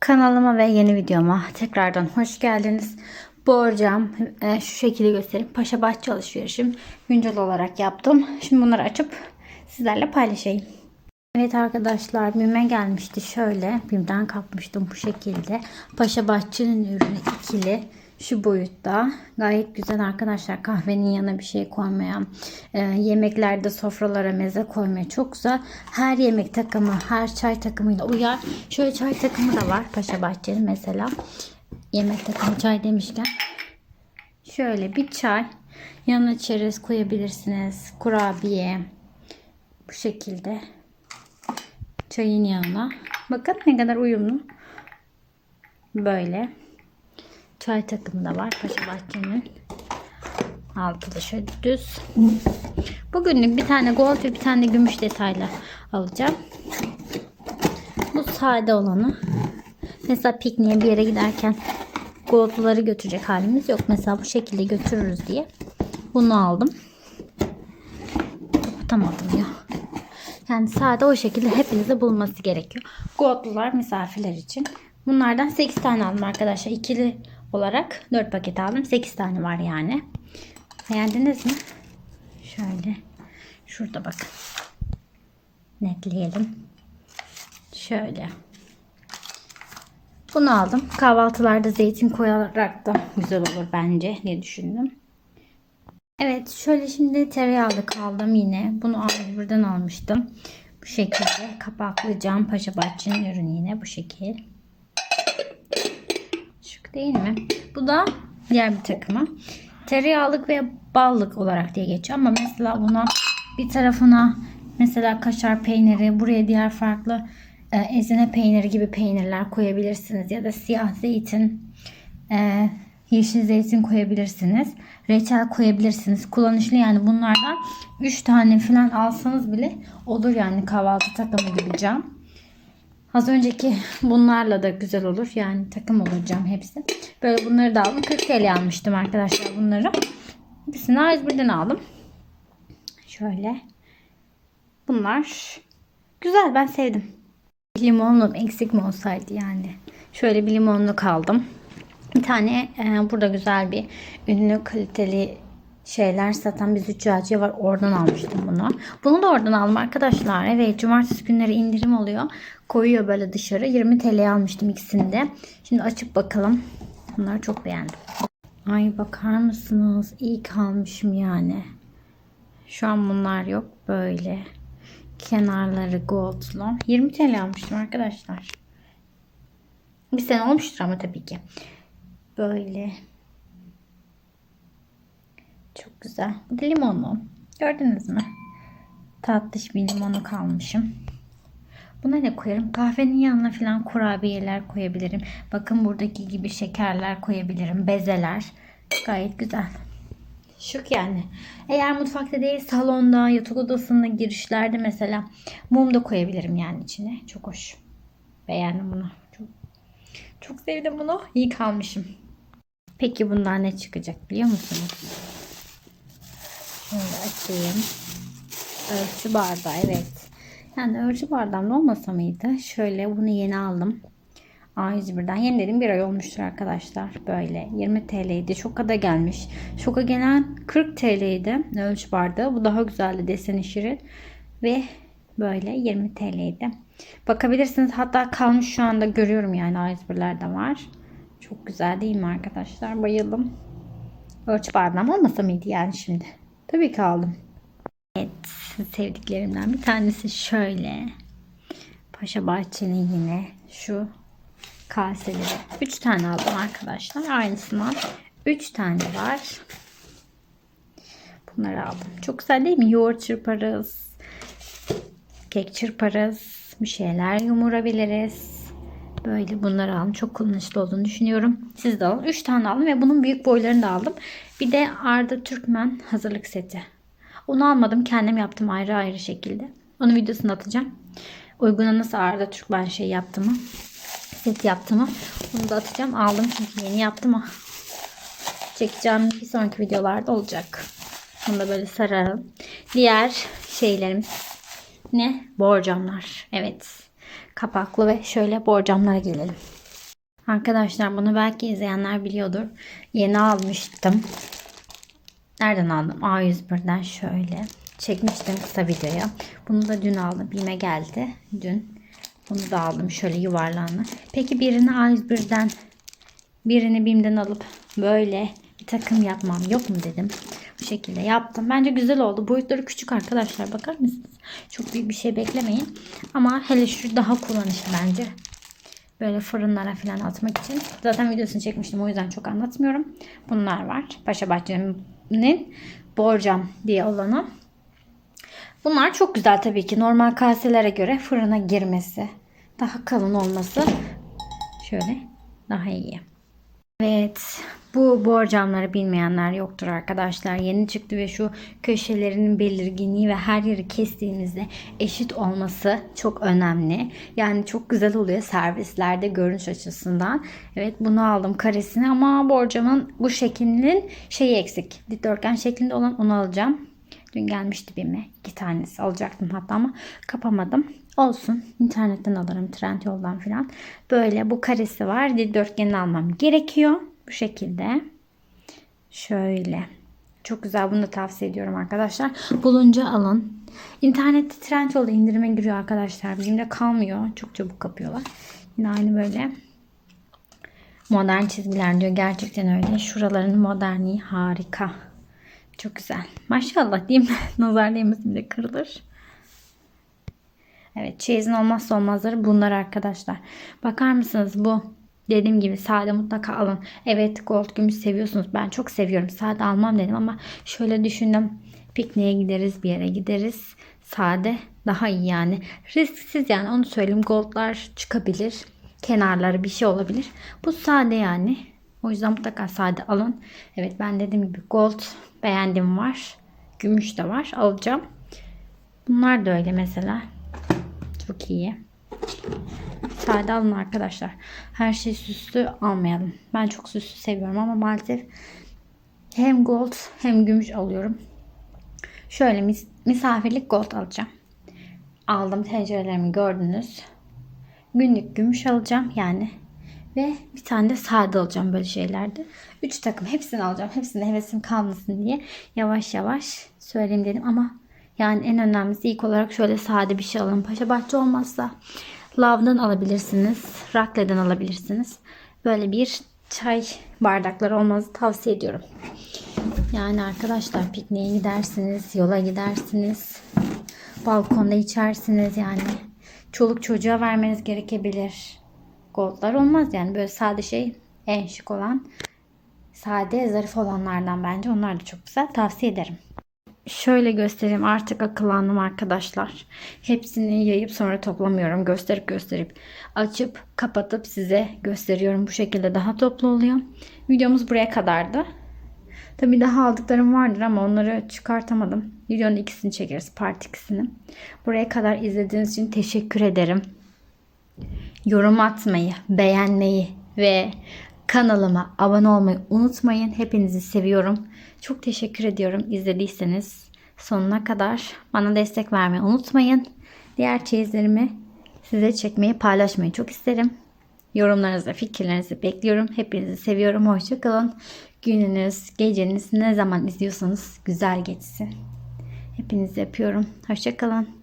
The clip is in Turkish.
Kanalıma ve yeni videoma tekrardan hoş geldiniz. Borcam e, şu şekilde göstereyim. Paşa Bahçe alışverişim güncel olarak yaptım. Şimdi bunları açıp sizlerle paylaşayım. Evet arkadaşlar BİM'e gelmişti şöyle. BİM'den kapmıştım bu şekilde. Paşa Bahçe'nin ürünü ikili. Şu boyutta. Gayet güzel arkadaşlar. Kahvenin yanına bir şey koymayan. e, yemeklerde sofralara meze koymaya çok güzel. Her yemek takımı, her çay takımıyla uyar. Şöyle çay takımı da var. Paşa Bahçe'nin mesela. Yemek takımı çay demişken. Şöyle bir çay. Yanına çerez koyabilirsiniz. Kurabiye. Bu şekilde çayın yanına. Bakın ne kadar uyumlu. Böyle. Çay takımı da var Paşa Bahçe'nin. Altılı şöyle düz. Bugünlük bir tane gold ve bir tane gümüş detaylı alacağım. Bu sade olanı. Mesela pikniğe bir yere giderken goldları götürecek halimiz yok. Mesela bu şekilde götürürüz diye. Bunu aldım. Kapatamadım ya. Yani sade o şekilde hepinize bulması gerekiyor. Goldlular misafirler için. Bunlardan 8 tane aldım arkadaşlar. İkili olarak 4 paket aldım. 8 tane var yani. Beğendiniz mi? Şöyle. Şurada bakın. Netleyelim. Şöyle. Bunu aldım. Kahvaltılarda zeytin koyarak da güzel olur bence diye düşündüm. Evet şöyle şimdi tereyağlı kaldım yine. Bunu A1'den almıştım. Bu şekilde kapaklı cam paşa bahçenin ürünü yine bu şekil. Değil mi? Bu da diğer bir takımı. Tereyağlık ve ballık olarak diye geçiyor ama mesela buna bir tarafına mesela kaşar peyniri buraya diğer farklı e, ezine peyniri gibi peynirler koyabilirsiniz ya da siyah zeytin e, yeşil zeytin koyabilirsiniz. Reçel koyabilirsiniz. Kullanışlı yani bunlardan 3 tane falan alsanız bile olur yani kahvaltı takımı gibi cam. Az önceki bunlarla da güzel olur. Yani takım olur cam hepsi. Böyle bunları da aldım. 40 TL almıştım arkadaşlar bunları. Hepsini A101'den aldım. Şöyle. Bunlar güzel ben sevdim. Limonlu eksik mi olsaydı yani. Şöyle bir limonlu aldım. Bir tane e, burada güzel bir ünlü kaliteli şeyler satan bir züccaciye var. Oradan almıştım bunu. Bunu da oradan aldım arkadaşlar. Evet cumartesi günleri indirim oluyor. Koyuyor böyle dışarı. 20 TL almıştım ikisini de. Şimdi açıp bakalım. Bunları çok beğendim. Ay bakar mısınız? İyi kalmışım yani. Şu an bunlar yok. Böyle. Kenarları goldlu. 20 TL almıştım arkadaşlar. Bir sene olmuştur ama tabii ki. Böyle. Çok güzel. Limonlu. Gördünüz mü? Tatlış bir limonu kalmışım. Buna ne koyarım? Kahvenin yanına falan kurabiyeler koyabilirim. Bakın buradaki gibi şekerler koyabilirim. Bezeler. Gayet güzel. Şık yani. Eğer mutfakta değil salonda, yatak odasında girişlerde mesela mum da koyabilirim yani içine. Çok hoş. Beğendim bunu. Çok, çok sevdim bunu. İyi kalmışım. Peki bundan ne çıkacak biliyor musunuz? Açayım. Ölçü bardağı evet. Yani ölçü bardağımda olmasa mıydı? Şöyle bunu yeni aldım. A101'den yeniledim bir ay olmuştur arkadaşlar. Böyle 20 TL'ydi. Şoka da gelmiş. Şoka gelen 40 TL'ydi ölçü bardağı. Bu daha güzeldi deseni şirin. Ve böyle 20 TL'ydi. Bakabilirsiniz. Hatta kalmış şu anda görüyorum yani A101'lerde var. Çok güzel değil mi arkadaşlar? Bayıldım. Ölçü bardağım olmasa mıydı yani şimdi? Tabii ki aldım. Evet sevdiklerimden bir tanesi şöyle. Paşa Bahçe'nin yine şu kaseleri. 3 tane aldım arkadaşlar. Aynısından 3 tane var. Bunları aldım. Çok güzel değil mi? Yoğurt çırparız. Kek çırparız. Bir şeyler yumurabiliriz. Böyle bunları aldım. Çok kullanışlı olduğunu düşünüyorum. Siz de alın. 3 tane aldım ve bunun büyük boylarını da aldım. Bir de Arda Türkmen hazırlık seti. Onu almadım. Kendim yaptım ayrı ayrı şekilde. Onun videosunu atacağım. Uyguna nasıl Arda Türkmen şey yaptığımı, set yaptığımı onu da atacağım. Aldım çünkü yeni yaptım ama çekeceğim bir sonraki videolarda olacak. Bunu da böyle sararım. Diğer şeylerimiz ne? Borcamlar. Evet. Kapaklı ve şöyle borcamlara gelelim. Arkadaşlar bunu belki izleyenler biliyordur. Yeni almıştım. Nereden aldım? A101'den şöyle. Çekmiştim kısa videoya. Bunu da dün aldım. Bime geldi. Dün. Bunu da aldım şöyle yuvarlanı. Peki birini A101'den birini BİM'den alıp böyle bir takım yapmam yok mu dedim. Bu şekilde yaptım. Bence güzel oldu. Boyutları küçük arkadaşlar. Bakar mısınız? Çok büyük bir şey beklemeyin. Ama hele şu daha kullanışlı bence. Böyle fırınlara falan atmak için. Zaten videosunu çekmiştim o yüzden çok anlatmıyorum. Bunlar var. Paşa Bahçe'nin borcam diye olanı. Bunlar çok güzel tabii ki. Normal kaselere göre fırına girmesi, daha kalın olması şöyle daha iyi. Evet, bu borcamları bilmeyenler yoktur arkadaşlar. Yeni çıktı ve şu köşelerinin belirginliği ve her yeri kestiğimizde eşit olması çok önemli. Yani çok güzel oluyor servislerde görünüş açısından. Evet bunu aldım karesini ama borcamın bu şeklinin şeyi eksik. Dikdörtgen şeklinde olan onu alacağım. Dün gelmişti birime. iki tanesi alacaktım hatta ama kapamadım. Olsun. İnternetten alırım. Trendyol'dan falan. Böyle bu karesi var. Dikdörtgenini almam gerekiyor. Bu şekilde. Şöyle. Çok güzel. Bunu da tavsiye ediyorum arkadaşlar. Bulunca alın. İnternette Trendyol'da indirime giriyor arkadaşlar. Bizimde kalmıyor. Çok çabuk kapıyorlar. Yine aynı böyle modern çizgiler diyor. Gerçekten öyle. Şuraların modernliği harika. Çok güzel. Maşallah diyeyim. Nazar değmesin de kırılır. Evet çeyizin olmazsa olmazları bunlar arkadaşlar. Bakar mısınız bu dediğim gibi sade mutlaka alın. Evet gold gümüş seviyorsunuz. Ben çok seviyorum. Sade almam dedim ama şöyle düşündüm. Pikniğe gideriz bir yere gideriz. Sade daha iyi yani. Risksiz yani onu söyleyeyim. Goldlar çıkabilir. Kenarları bir şey olabilir. Bu sade yani. O yüzden mutlaka sade alın. Evet ben dediğim gibi gold beğendim var. Gümüş de var. Alacağım. Bunlar da öyle mesela. Çok iyi. Sade alın arkadaşlar. Her şey süslü almayalım. Ben çok süslü seviyorum ama maalesef hem gold hem gümüş alıyorum. Şöyle mis misafirlik gold alacağım. Aldım tencerelerimi gördünüz. Günlük gümüş alacağım yani. Ve bir tane de sade alacağım böyle şeylerde. Üç takım hepsini alacağım. Hepsinde hevesim kalmasın diye yavaş yavaş söyleyeyim dedim ama yani en önemlisi ilk olarak şöyle sade bir şey alın. Paşa Bahçe olmazsa Lav'dan alabilirsiniz. Rakle'den alabilirsiniz. Böyle bir çay bardakları olmanızı tavsiye ediyorum. Yani arkadaşlar pikniğe gidersiniz, yola gidersiniz, balkonda içersiniz yani. Çoluk çocuğa vermeniz gerekebilir. Goldlar olmaz yani böyle sade şey en şık olan sade zarif olanlardan bence onlar da çok güzel tavsiye ederim. Şöyle göstereyim artık akıllandım arkadaşlar. Hepsini yayıp sonra toplamıyorum. Gösterip gösterip açıp kapatıp size gösteriyorum. Bu şekilde daha toplu oluyor. Videomuz buraya kadardı. Tabi daha aldıklarım vardır ama onları çıkartamadım. Videonun ikisini çekeriz. Part ikisini. Buraya kadar izlediğiniz için teşekkür ederim. Yorum atmayı, beğenmeyi ve kanalıma abone olmayı unutmayın. Hepinizi seviyorum. Çok teşekkür ediyorum izlediyseniz. Sonuna kadar bana destek vermeyi unutmayın. Diğer çeyizlerimi size çekmeyi paylaşmayı çok isterim. Yorumlarınızı, fikirlerinizi bekliyorum. Hepinizi seviyorum. Hoşçakalın. Gününüz, geceniz ne zaman izliyorsanız güzel geçsin. Hepinizi yapıyorum. Hoşçakalın.